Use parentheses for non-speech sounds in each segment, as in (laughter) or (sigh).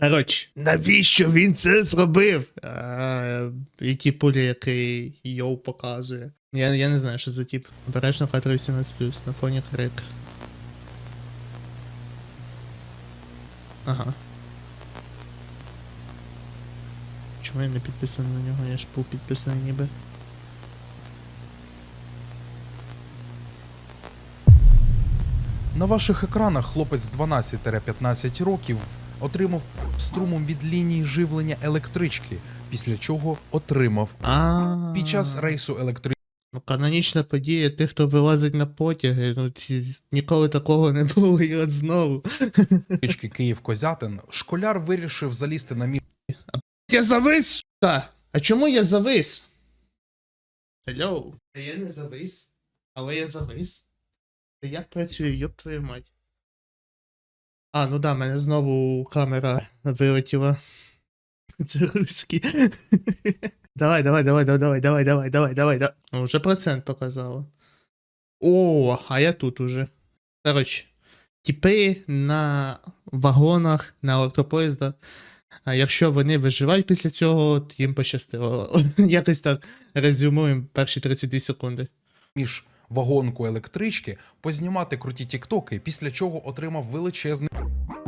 Коротше, навіщо він це зробив? А, і ті пулі, який йоу показує. Я, я не знаю, що за тип. Обережно Катер 18 на фоні крик. Ага. Чому я не підписаний на нього? Я ж був підписаний ніби. На ваших екранах хлопець 12-15 років отримав струмом від лінії живлення електрички, після чого отримав А під час рейсу електрички. Ну, канонічна подія тих, хто вилазить на потяги. Ну, ці, ніколи такого не було, і от знову. Річки Київ-Козятин школяр вирішив залізти на міст Я завис, сука! А чому я завис? Hello? Я не завис. Але я завис. Це як працює, йоп твою мать. А, ну да, мене знову камера вилетіла. (laughs) Це русський. (laughs) Давай, давай, давай, давай, давай, давай, давай, давай, давай. Ну, вже процент показало. О, а я тут уже. Коротше, типи на вагонах, на електропоїздах. А якщо вони виживають після цього, то їм пощастило. (laughs) Якось так резюмуємо перші 32 секунди. між вагонку електрички, познімати круті тіктоки, після чого отримав величезний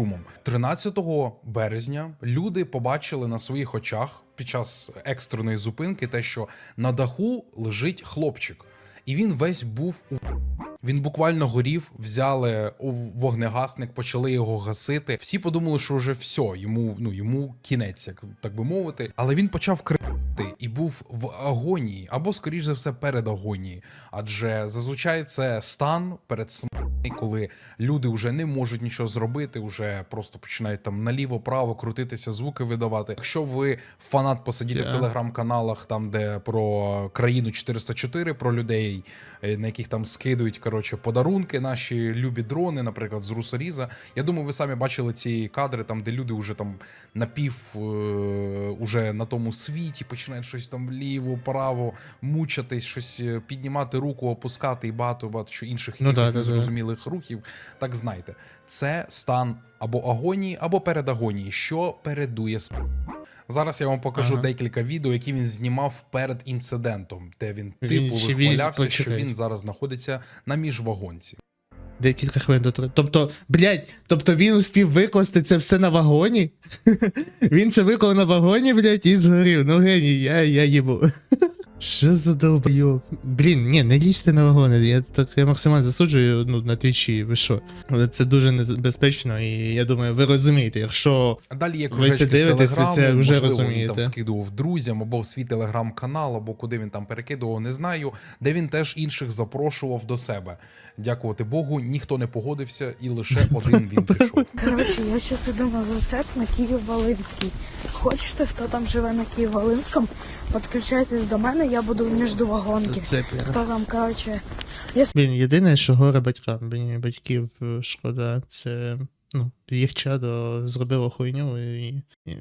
струмом. 13 березня люди побачили на своїх очах під час екстреної зупинки те, що на даху лежить хлопчик, і він весь був у. Він буквально горів, взяли вогнегасник, почали його гасити. Всі подумали, що вже все, йому ну йому кінець, як так би мовити. Але він почав крити і був в агонії, або скоріш за все перед агонією. Адже зазвичай це стан перед смертю, коли люди вже не можуть нічого зробити, вже просто починають там наліво-право крутитися, звуки видавати. Якщо ви фанат посидіти в телеграм-каналах, там де про країну 404, про людей, е, на яких там скидують коротше подарунки, наші любі дрони, наприклад, з Русоріза. Я думаю, ви самі бачили ці кадри, там де люди вже там напів е, уже на тому світі починають щось там вліво, право мучатись, щось е, піднімати руку, опускати і багато багато що інших Ну якихось да, да, да. рухів. Так знайте, це стан або агонії, або передагонії, що передує Зараз я вам покажу Ага. декілька відео, які він знімав перед інцидентом, де він Він типу він вихвалявся, що він зараз знаходиться на міжвагонці. Декілька хвилин до. Тобто, блядь, тобто він успів викласти це все на вагоні? (laughs) він це виклав на вагоні, блядь, і згорів. Ну геній, я, я їбу. (laughs) Що за долбойоб? Блін, ні, не лізьте на вагони. Я так я максимально засуджую ну, на твічі, ви що? Але Це дуже небезпечно, і я думаю, ви розумієте, якщо А Далі є Ви це дивитесь, ви це вже можливо, він там скидував друзям або в свій телеграм-канал, або куди він там перекидував, не знаю, де він теж інших запрошував до себе. Дякувати Богу, ніхто не погодився, і лише (laughs) один він пішов. Короче, я сейчас иду на зацеп на Київ-Волинський. Хочете, хто там живе на Київ-Волинському, підключайтесь до мене, я буду між вагонки. це Хто там, короче, Блін, єдине, що горе батькам, мені батьків е, шкода, це ну, їх чадо зробило хуйню, і, і, е,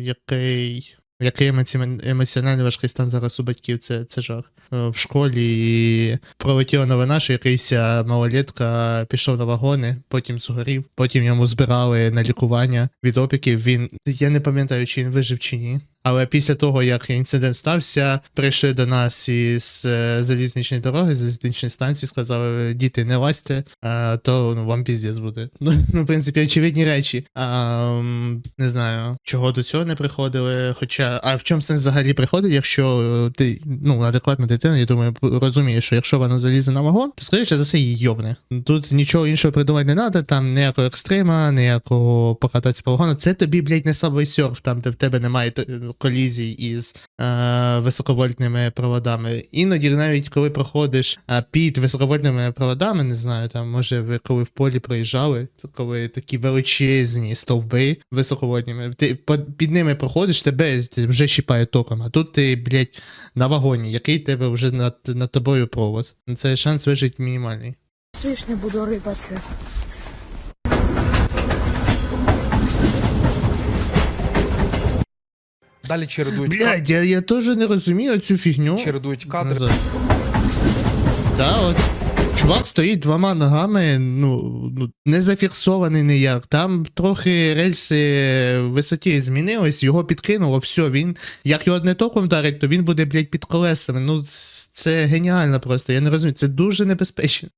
який, який емоці- емоціональний важкий стан зараз у батьків, це, це жах. Е, В школі пролетіла новина, що якийсь малолетка пішов на вагони, потім згорів, потім йому збирали на лікування від опіків. Він я не пам'ятаю, чи він вижив чи ні. Але після того, як інцидент стався, прийшли до нас із е, залізничної дороги, залізничної станції, сказали, діти, не лазьте, а, то ну, вам піздець буде. Ну, ну, в принципі, очевидні речі. А, не знаю, чого до цього не приходили. Хоча, а в чому сенс взагалі приходить, якщо е, ти ну, адекватна дитина, я думаю, розуміє, що якщо вона залізе на вагон, то скоріше за все її йобне. Тут нічого іншого придумати не треба, там ніякого екстрима, ніякого покататися по вагону. Це тобі, блядь, не собой серф, там, де в тебе немає колізій із е, високовольтними проводами. Іноді, навіть коли проходиш е, під високовольтними проводами, не знаю, там, може, ви коли в полі проїжджали, це коли такі величезні стовби високовольтними, ти під ними проходиш, тебе вже щіпає током, а тут ти, блядь, на вагоні, який тебе вже над, над тобою провод. Це шанс вижити мінімальний. свіж не буду рипатися. Далі чередують, Блядь, я, я теж не розумію цю фігню. чередують кадри. Назад. Да, от. Чувак стоїть двома ногами, ну, ну не зафіксований ніяк. Там трохи рельси в висоті змінились, його підкинуло, все, він, як його не током вдарить, то він буде, блядь, під колесами. Ну, це геніально просто, я не розумію, це дуже небезпечно.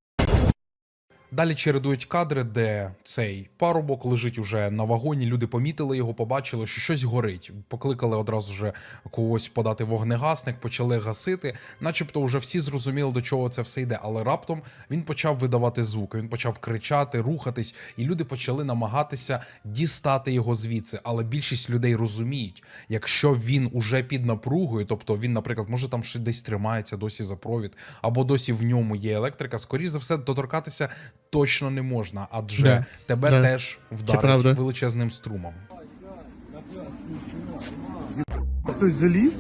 Далі чередують кадри, де цей парубок лежить уже на вагоні. Люди помітили його, побачили, що щось горить. Покликали одразу же когось подати вогнегасник, почали гасити. Начебто, вже всі зрозуміли, до чого це все йде. Але раптом він почав видавати звуки. Він почав кричати, рухатись, і люди почали намагатися дістати його звідси. Але більшість людей розуміють, якщо він уже під напругою, тобто він, наприклад, може там ще десь тримається досі за провід, або досі в ньому є електрика, скоріш за все, доторкатися точно не можна, адже Да, тебе да. теж вдарить величезним струмом. Хтось заліз?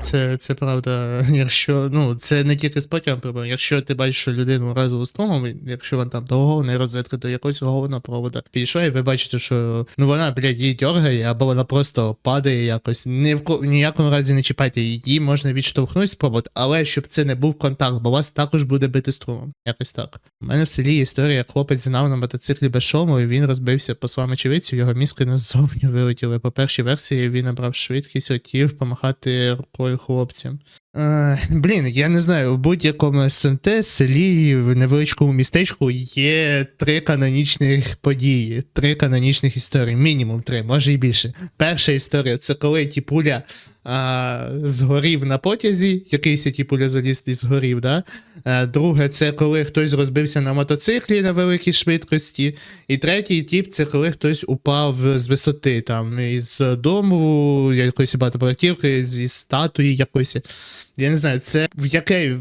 Це, це правда, (laughs) якщо, ну, це не тільки з потягом проблема. Якщо ти бачиш, людину разово струмом, і якщо вона там до головної розетки, до якогось головного провода підійшла, і ви бачите, що ну вона, блядь, її дергає, або вона просто падає якось. Ні в ніякому разі не чіпайте її, можна відштовхнути спробувати, але щоб це не був контакт, бо вас також буде бити струмом. Якось так. У мене в селі історія, як хлопець знав на мотоциклі без шолому, і він розбився по своєму очевидцю, його мізки назовні вилетіли. По першій версії він набрав швидкість, хотів помахати рукою хлопцям. Е, блін, я не знаю, у будь-якому СМТ, селі, в невеличкому містечку є три канонічних події, три канонічних історії, мінімум три, може і більше. Перша історія це коли тіпуля а, згорів на потязі, якийсь тіпуля заліз і згорів, да? Е, друге, це коли хтось розбився на мотоциклі на великій швидкості. І третій тип це коли хтось упав з висоти, там, із дому, якоїсь багатоповерхівки, зі статуї якоїсь. Я не знаю, це в яке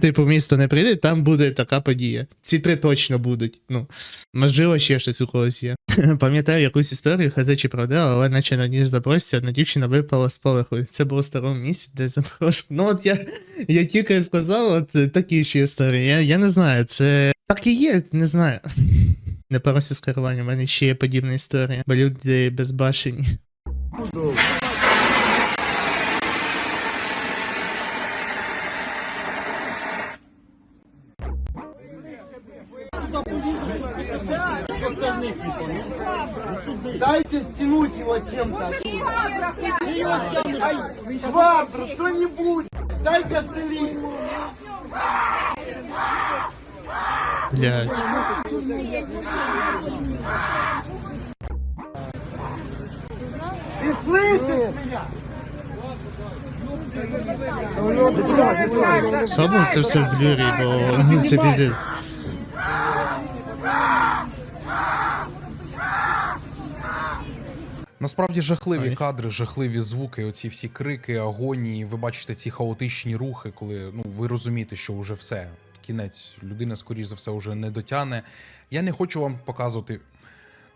типу місто не прийде, там буде така подія. Ці три точно будуть. Ну, можливо, ще щось у когось є. (laughs) Пам'ятаю якусь історію, хз чи правда, але наче на ній забросся, одна дівчина випала з поверху. Це було в старому місці, де запрошую. Ну от я, я тільки сказав, от такі ще історії. Я, я не знаю, це так і є, не знаю. (laughs) Не парося з керуванням, у мене ще є подібна історія, бо люди безбашені. Его чем-то. Швабру, что-нибудь. Дай костыли. Блядь. Ты слышишь меня? Слабо це все в блюрі, бо (laughs) це піздець. Насправді жахливі Ой. кадри, жахливі звуки, оці всі крики, агонії. Ви бачите ці хаотичні рухи, коли ну ви розумієте, що вже все. Кінець людина, скоріш за все, вже не дотягне. Я не хочу вам показувати.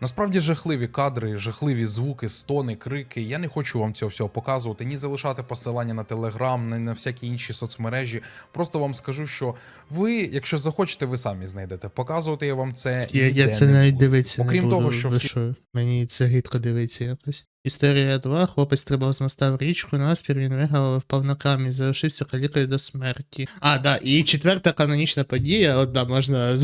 Насправді жахливі кадри, жахливі звуки, стони, крики. Я не хочу вам цього всього показувати, ні залишати посилання на телеграм, ні на всякі інші соцмережі. Просто вам скажу, що ви, якщо захочете, ви самі знайдете. Показувати я вам це. Я, я це не навіть дивитися Окрім не буду. того, що всі мені це гидко дивиться якось. Історія 2. Хлопець стрибав з моста в річку, наспір він виграв, впав на камінь, залишився калікою до смерті. А, да, і четверта канонічна подія, одна можна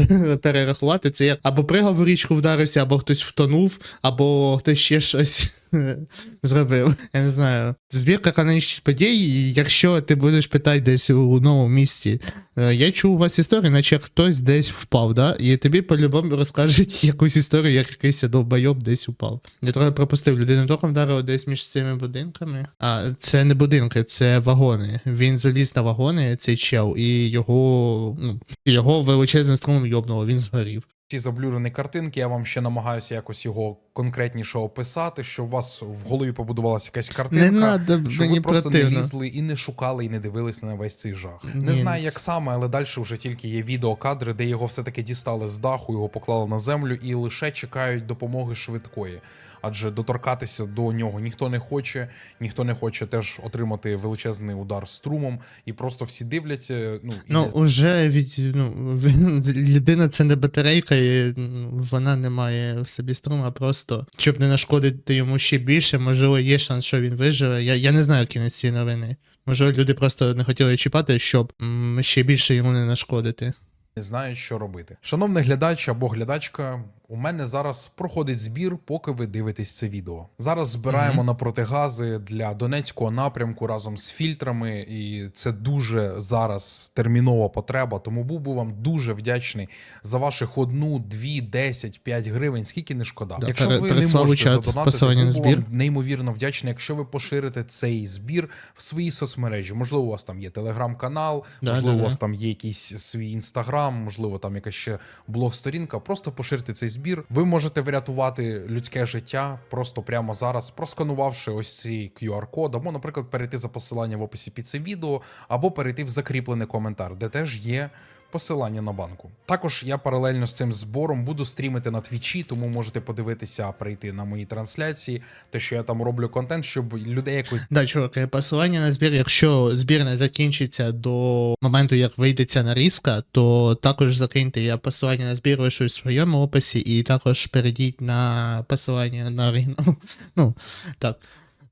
перерахувати, це як або пригав в річку, вдарився, або хтось втонув, або хтось ще щось (laughs) зробив. Я не знаю. Збірка канонічних подій, якщо ти будеш питати десь у новому місті, Е, Я чув у вас історію, наче хтось десь впав, да? І тобі по-любому розкажуть (laughs) якусь історію, як якийсь довбойоб десь упав. Я трохи пропустив людину током вдарило десь між цими будинками. А це не будинки, це вагони. Він заліз на вагони, цей чел, і його, ну, його величезним струмом йобнуло, він згорів. Ці заблюрені картинки, я вам ще намагаюся якось його конкретніше описати, щоб у вас в голові побудувалася якась картинка. Не надо, щоб ви просто не лізли і не шукали, і не дивилися на весь цей жах. Ні. Не знаю, як саме, але далі вже тільки є відеокадри, де його все-таки дістали з даху, його поклали на землю і лише чекають допомоги швидкої. Адже доторкатися до нього ніхто не хоче, ніхто не хоче теж отримати величезний удар струмом, і просто всі дивляться. Ну, Ну, не- уже від, ну, (laughs) людина це не батарейка, і ну, вона не має в собі струму, а просто щоб не нашкодити йому ще більше, можливо, є шанс, що він виживе. Я, я не знаю кінець цієї новини. Може, люди просто не хотіли чіпати, щоб ще більше йому не нашкодити. не знають, що робити. Шановний глядач або глядачка, у мене зараз проходить збір, поки ви дивитесь це відео. Зараз збираємо на протигази для Донецького напрямку разом з фільтрами, і це дуже зараз термінова потреба. Тому був би вам дуже вдячний за ваших одну, дві, десять, п'ять гривень. Скільки не шкода. Да, якщо ви не можете задонатити, на вам збір. неймовірно вдячний, якщо ви поширите цей збір в свої соцмережі. Можливо, у вас там є телеграм-канал, Да, можливо, да, у вас да. там є якийсь свій інстаграм, можливо, там якась ще блог-сторінка. Просто поширте цей збір. Ви можете врятувати людське життя просто прямо зараз, просканувавши ось цей QR-код, або, наприклад, перейти за посилання в описі під це відео, або перейти в закріплений коментар, де теж є. Посилання на банку. Також я паралельно з цим збором буду стрімити на твічі, тому можете подивитися, прийти на мої трансляції, те, що я там роблю контент, щоб людей якось Да, чуваки, посилання на збір, якщо збір не закінчиться до моменту, як вийде ця нарізка, то також закиньте. Я посилання на збір лишу в своєму описі, і також перейдіть на посилання на оригінал. (laughs) Ну, так.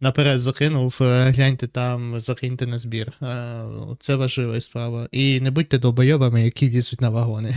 Наперед закинув, е, гляньте там, закиньте на збір. Е, Це важлива справа. І не будьте долбойобами, які лізуть на вагони.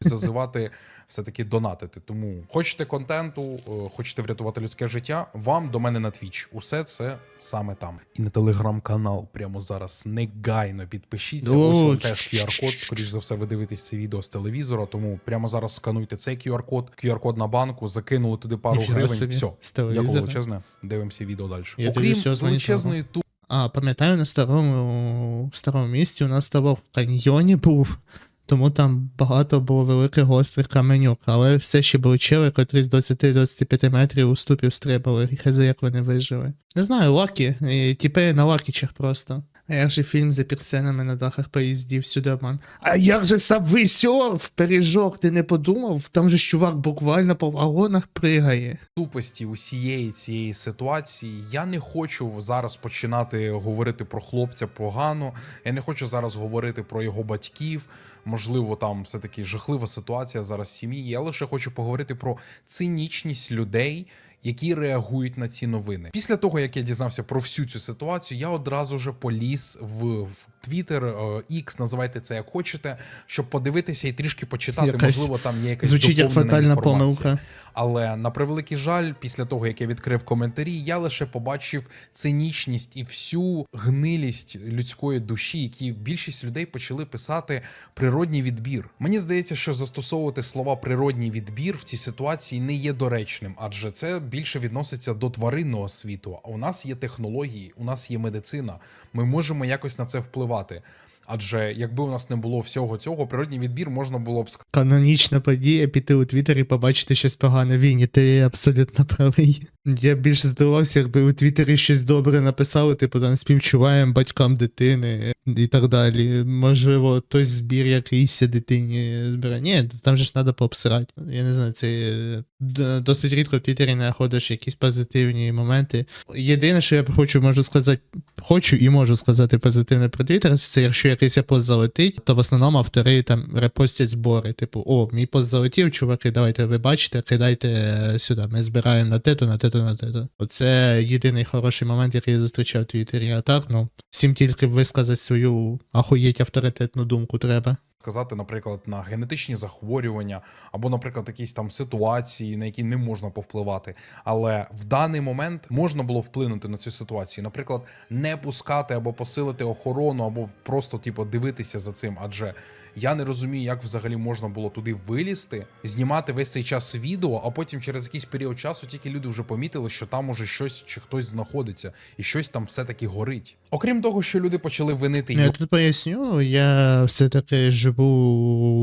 зазивати все-таки донатити. Тому хочете контенту, е, хочете врятувати людське життя, вам до мене на Twitch. Усе це саме там. І на телеграм-канал прямо зараз негайно підпишіться. Ось вам теж QR-код. Скоріш за все, ви дивитесь це відео з телевізора. Тому прямо зараз скануйте цей QR-код, QR-код на банку, закинули туди пару гривень. Все. Дякую величезне. Дивимося відео далі. Окрім величезної ту. А, пам'ятаю, на старому, старому місті у нас того в каньйоні був, тому там багато було великих гострих каменюк, але все ще були чили, котрі з 20-25 метрів уступів стрибали, і хз як вони вижили. Не знаю, лакі, і тіпи на лакічах просто. А як же фільм за пірсценами на дахах поїздів обман? А як же Surf, пиріжок, ти не подумав? Там же ж чувак буквально по вагонах пригає. тупості усієї цієї ситуації. Я не хочу зараз починати говорити про хлопця погано. Я не хочу зараз говорити про його батьків. Можливо, там все таки жахлива ситуація зараз в сім'ї. Я лише хочу поговорити про цинічність людей. Які реагують на ці новини після того, як я дізнався про всю цю ситуацію, я одразу же поліз в, е, X, називайте це як хочете, щоб подивитися і трішки почитати. Якась Можливо, там є якась Звучить як фатальна помилка. Але на превеликий жаль, після того як я відкрив коментарі, я лише побачив цинічність і всю гнилість людської душі, які більшість людей почали писати природній відбір. Мені здається, що застосовувати слова природній відбір в цій ситуації не є доречним, адже це більше відноситься до тваринного світу. А у нас є технології, у нас є медицина. Ми можемо якось на це впливати. Адже якби у нас не було всього цього, природній відбір можна було б Канонічна подія піти у Твіттер і побачити щось погане. Віні, ти абсолютно правий. Я більше здивувався, якби у Твіттері щось добре написали, типу там співчуваємо батькам дитини і так далі. Можливо, хтось збір якийсь дитині збирає. Ні, там же ж треба пообсирати. Я не знаю, це е, досить рідко в Твіттері знаходиш якісь позитивні моменти. Єдине, що я хочу можу сказати, хочу і можу сказати позитивне про Твіттер, це якщо якийсь пост залетить, то в основному автори там репостять збори. Типу, о, мій пост залетів, чуваки, давайте ви бачите, кидайте е, сюди. Ми збираємо на те-то, на те-то, на те-то. Оце єдиний хороший момент, який я зустрічав в Твіттері. А так, ну, всім тільки висказати свою ахуєть авторитетну думку треба. Сказати, наприклад, на генетичні захворювання, або, наприклад, якісь там ситуації, на які не можна повпливати. Але в даний момент можна було вплинути на цю ситуацію. Наприклад, не пускати або посилити охорону, або просто типу дивитися за цим. Адже я не розумію, як взагалі можна було туди вилізти, знімати весь цей час відео, а потім через якийсь період часу тільки люди вже помітили, що там уже щось чи хтось знаходиться, і щось там все-таки горить. Окрім того, що люди почали винити Я тут поясню, я все-таки живу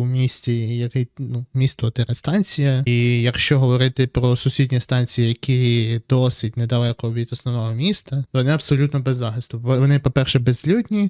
у місті, який ну, місто Терестанція. І якщо говорити про сусідні станції, які досить недалеко від основного міста, то вони абсолютно без захисту. Вони, по-перше, безлюдні,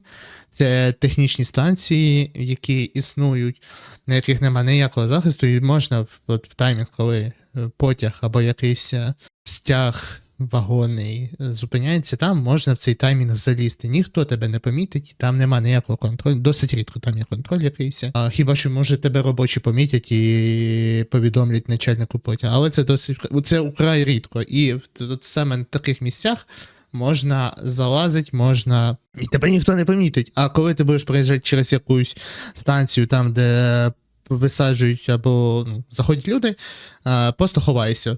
це технічні станції, які існують, на яких немає ніякого захисту, і можна в- от, в таймінг, коли е, потяг або якийсь е, стяг вагонний зупиняється, там можна в цей таймінг залізти. Ніхто тебе не помітить, там нема ніякого контролю. Досить рідко там є контроль якийсь. А хіба що може тебе робочі помітять і повідомлять начальнику потяга. Але це досить це украй рідко. І от саме на таких місцях можна залазити, можна. І тебе ніхто не помітить. А коли ти будеш проїжджати через якусь станцію, там, де висаджують або ну, заходять люди, просто ховайся.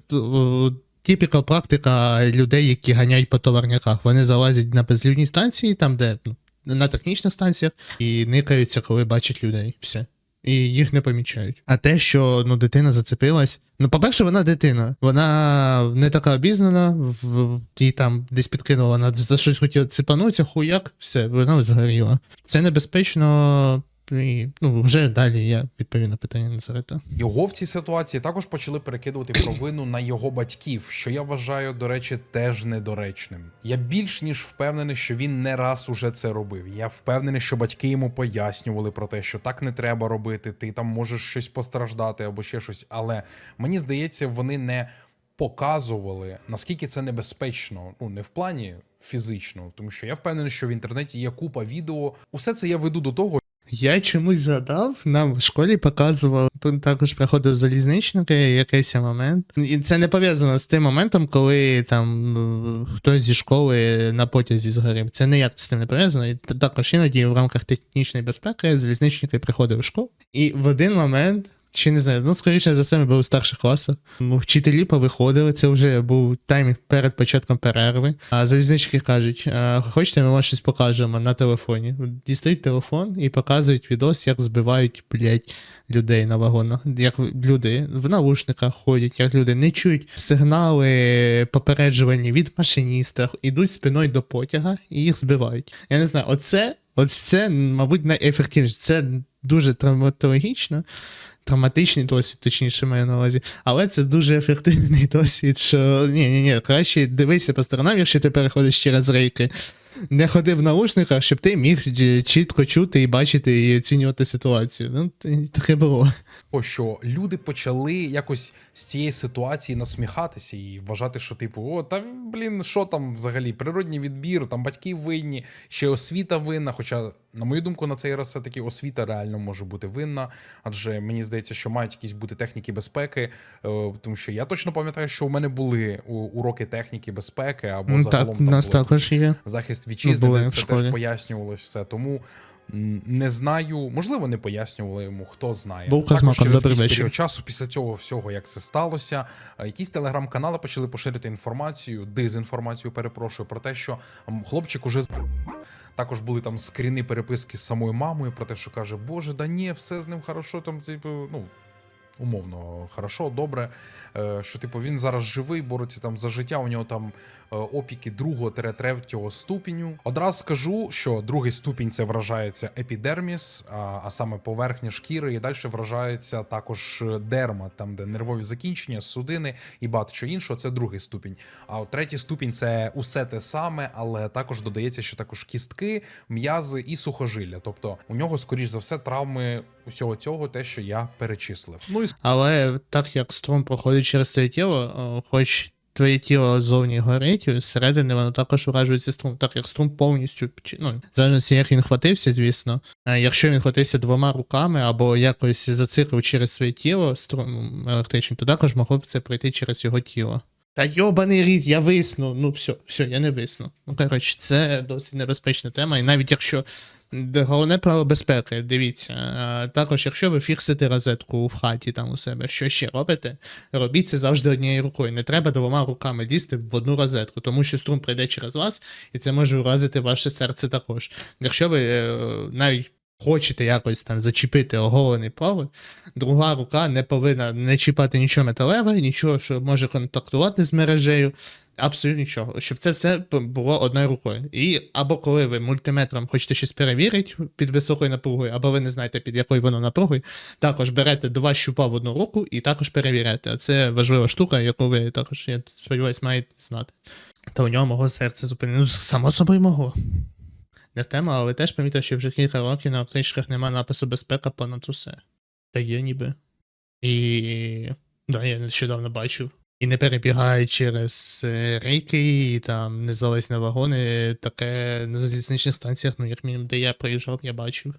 Типіка практика людей, які ганяють по товарняках. Вони залазять на безлюдні станції, там, де ну, на технічних станціях, і никаються, коли бачать людей. Все. І їх не помічають. А те, що ну, дитина зацепилась. Ну, по-перше, вона дитина. Вона не така обізнана, їй там десь підкинула, вона за щось хотіла цепанутися, хуяк, все, вона згоріла. Це небезпечно. І, ну, вже далі я відповім на питання Назарета. Його в цій ситуації також почали перекидувати провину на його батьків, що я вважаю, до речі, теж недоречним. Я більш ніж впевнений, що він не раз уже це робив. Я впевнений, що батьки йому пояснювали про те, що так не треба робити, ти там можеш щось постраждати або ще щось. Але мені здається, вони не показували наскільки це небезпечно. Ну не в плані фізично, тому що я впевнений, що в інтернеті є купа відео. Усе це я веду до того, Я чомусь згадав, нам в школі показував, також приходив залізничники якийсь момент. І це не пов'язано з тим моментом, коли там ну, хтось зі школи на потязі згорів. Це ніяк з тим не пов'язано. І також іноді в рамках технічної безпеки залізничники приходили в школу. І в один момент. Чи не знаю, ну скоріше за все, ми були в старших класах. Вчителі повиходили, це вже був таймінг перед початком перерви. А залізнички кажуть: «А, хочете, ми вам щось покажемо на телефоні. Дістають телефон і показують відос, як збивають, блядь, людей на вагонах. Як люди в наушниках ходять, як люди не чують сигнали попереджувальні від машиніста, ідуть спиною до потяга і їх збивають. Я не знаю, оце, оце, мабуть, найефективніше. Це дуже травматологічно травматичний досвід, точніше маю на увазі. Але це дуже ефективний (laughs) досвід, що ні, ні, ні, краще дивися по сторонам, якщо ти переходиш через рейки. Не ходи в наушниках, щоб ти міг е, чітко чути і бачити і оцінювати ситуацію. Ну, таке було. О, що люди почали якось з цієї ситуації насміхатися і вважати, що типу, о, та блін, що там взагалі? Природній відбір, там батьки винні, ще освіта винна. Хоча, на мою думку, на цей раз все-таки освіта реально може бути винна, адже мені здається, що мають якісь бути техніки безпеки. е, Тому що я точно пам'ятаю, що у мене були уроки техніки безпеки або Ну, загалом так, там нас також є. захист вітчизни, були де в це школі. теж пояснювалось все. Тому не знаю, можливо, не пояснювали йому, хто знає. З Також через період часу після цього всього, як це сталося, е, якісь телеграм-канали почали поширити інформацію, дезінформацію, перепрошую, про те, що хлопчик уже також були там скріни переписки з самою мамою про те, що каже: Боже, да ні, все з ним хорошо. Там типу, ну. Умовно, хорошо, добре. Е, Що, типу, він зараз живий, бореться там за життя. У нього там е, опіки другого третього ступеню. Одразу скажу, що другий ступінь це вражається епідерміс, а, саме поверхня шкіри, і далі вражається також е, дерма, там де нервові закінчення, судини і багато що іншого. Це другий ступінь. А третій ступінь це усе те саме, але також додається, що також кістки, м'язи і сухожилля. Тобто у нього, скоріш за все, травми усього цього, те, що я перечислив. Ну і Але так як струм проходить через твоє тіло, хоч твоє тіло зовні горить, зсередини воно також уражується струм, так як струм повністю, чи- ну, в залежності, як він хватився, звісно. Е, Якщо він хватився двома руками або якось зациклив через своє тіло струм електричний, то також могло б це пройти через його тіло. Та йобаний рід, я висну. Ну все, все, я не висну. Ну коротше, це досить небезпечна тема. І навіть якщо Головне право безпеки, дивіться. Також, якщо ви фіксите розетку в хаті там у себе, що ще робите, робіть це завжди однією рукою. Не треба двома руками лізти в одну розетку, тому що струм прийде через вас, і це може уразити ваше серце також. Якщо ви е, навіть хочете якось там зачепити оголений провод, друга рука не повинна не чіпати нічого металеве, нічого, що може контактувати з мережею. Абсолютно нічого, щоб це все було одною рукою. І або коли ви мультиметром хочете щось перевірити під високою напругою, або ви не знаєте, під якою воно напругою, також берете два щупа в одну руку і також перевіряєте. Це важлива штука, яку ви також, я сподіваюся, маєте знати. Та у нього могло серце зупинити. Ну, само собою могло. Не в тему, але теж помітив, що вже кілька років на аптечках немає напису безпека понад усе. Та є ніби. І. Да, я нещодавно бачив. І не перебігає через е, рейки, і там не залазь на вагони. Таке на залізничних станціях, ну як мінімум, де я приїжджав, я бачив.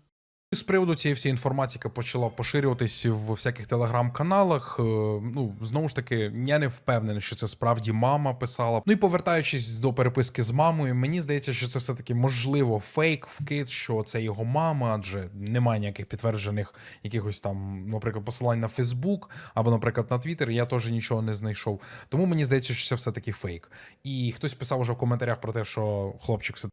З приводу цієї всієї інформації, почала поширюватись в всяких телеграм-каналах, е, ну знову ж таки, я не впевнений, що це справді мама писала. Ну і повертаючись до переписки з мамою, мені здається, що це все таки можливо фейк, вкид, що це його мама, адже немає ніяких підтверджених якихось там, наприклад, посилань на Фейсбук або, наприклад, на Твіттер. Я теж нічого не знайшов. Тому мені здається, що це все таки фейк. І хтось писав уже в коментарях про те, що хлопчик все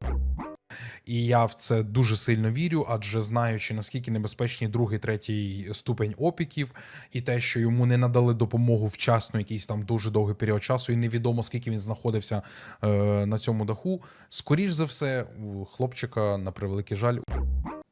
і я в це дуже сильно вірю, адже знаючи наскільки небезпечні другий, третій ступень опіків, і те, що йому не надали допомогу вчасно, якийсь там дуже довгий період часу, і невідомо скільки він знаходився е, на цьому даху. Скоріш за все, у хлопчика на превеликий жаль.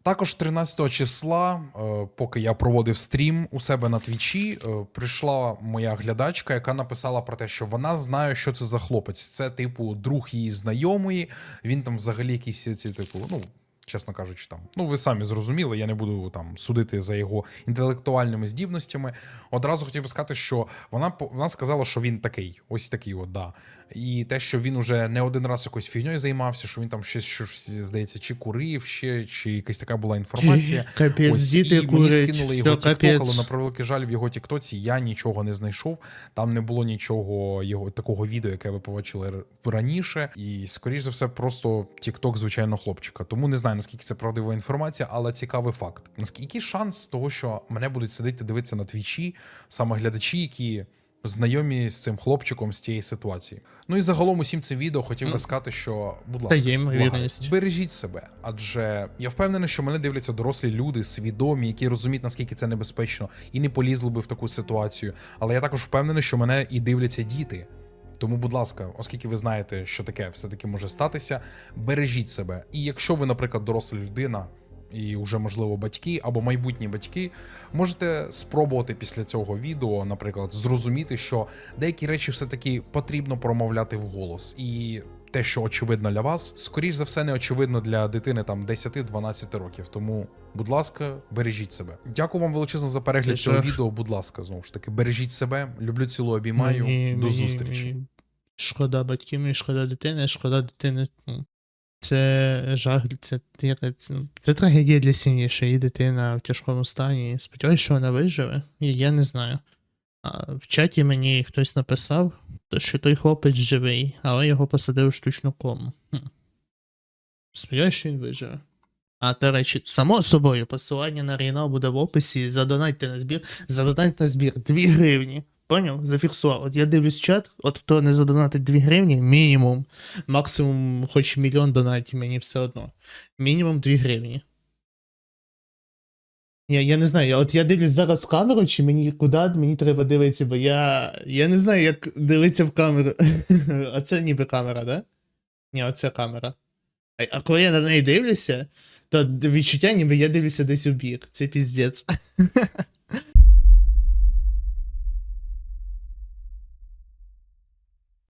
Також 13 числа, е, поки я проводив стрім у себе на твічі, е, прийшла моя глядачка, яка написала про те, що вона знає, що це за хлопець. Це, типу, друг її знайомої. Він там взагалі якісь ці, типу, ну. Чесно кажучи, там, ну ви самі зрозуміли, я не буду там судити за його інтелектуальними здібностями. Одразу хотів би сказати, що вона вона сказала, що він такий, ось такий, от, да. І те, що він уже не один раз якоюсь фігньою займався, що він там щось, щось здається, чи курив, ще, чи якась така була інформація. Капець, Ось, діти і мені скинули все, його тікток, але на превеликий жаль, в його тіктоці я нічого не знайшов. Там не було нічого його такого відео, яке ви побачили раніше. І скоріш за все, просто тікток звичайно хлопчика. Тому не знаю наскільки це правдива інформація, але цікавий факт. Наскільки шанс того, що мене будуть сидіти дивитися на твічі, саме глядачі, які. Знайомі з цим хлопчиком з цієї ситуації. Ну і загалом усім цим відео хотів би сказати, що, будь Та ласка, є благаю, бережіть себе, адже я впевнений, що мене дивляться дорослі люди, свідомі, які розуміють, наскільки це небезпечно, і не полізли би в таку ситуацію. Але я також впевнений, що мене і дивляться діти. Тому, будь ласка, оскільки ви знаєте, що таке все-таки може статися, бережіть себе. І якщо ви, наприклад, доросла людина. І вже можливо батьки або майбутні батьки можете спробувати після цього відео, наприклад, зрозуміти, що деякі речі все-таки потрібно промовляти вголос, і те, що очевидно для вас, скоріш за все, не очевидно для дитини там 10-12 років. Тому, будь ласка, бережіть себе. Дякую вам величезно за перегляд Це цього відео. Будь ласка, знову ж таки, бережіть себе. Люблю цілу обіймаю. Мені- До мені- зустрічі. мені Шкода батьків, мені шкода дитини, шкода дитини. ну, Це жах, це, це, трагедія для сім'ї, що її дитина в тяжкому стані. Сподіваюсь, що вона виживе. І я не знаю. А в чаті мені хтось написав, що той хлопець живий, але його посадили в штучну кому. Хм. Сподіваюсь, що він виживе. А до речі, само собою, посилання на Рінал буде в описі. Задонайте на збір. Задонайте на збір 2 гривні. Поняв? Зафіксував. От я дивлюсь чат, от хто не задонатить 2 гривні, мінімум. Максимум, хоч мільйон донатів, мені все одно. Мінімум 2 гривні. Я, я не знаю, от я дивлюсь зараз камеру, чи мені куди мені треба дивитися, бо я. Я не знаю, як дивитися в камеру. (laughs) а це ніби камера, да? Ні, оце камера. А, а коли я на неї дивлюся, то відчуття, ніби я дивлюся десь у бік. Це піздець. (laughs)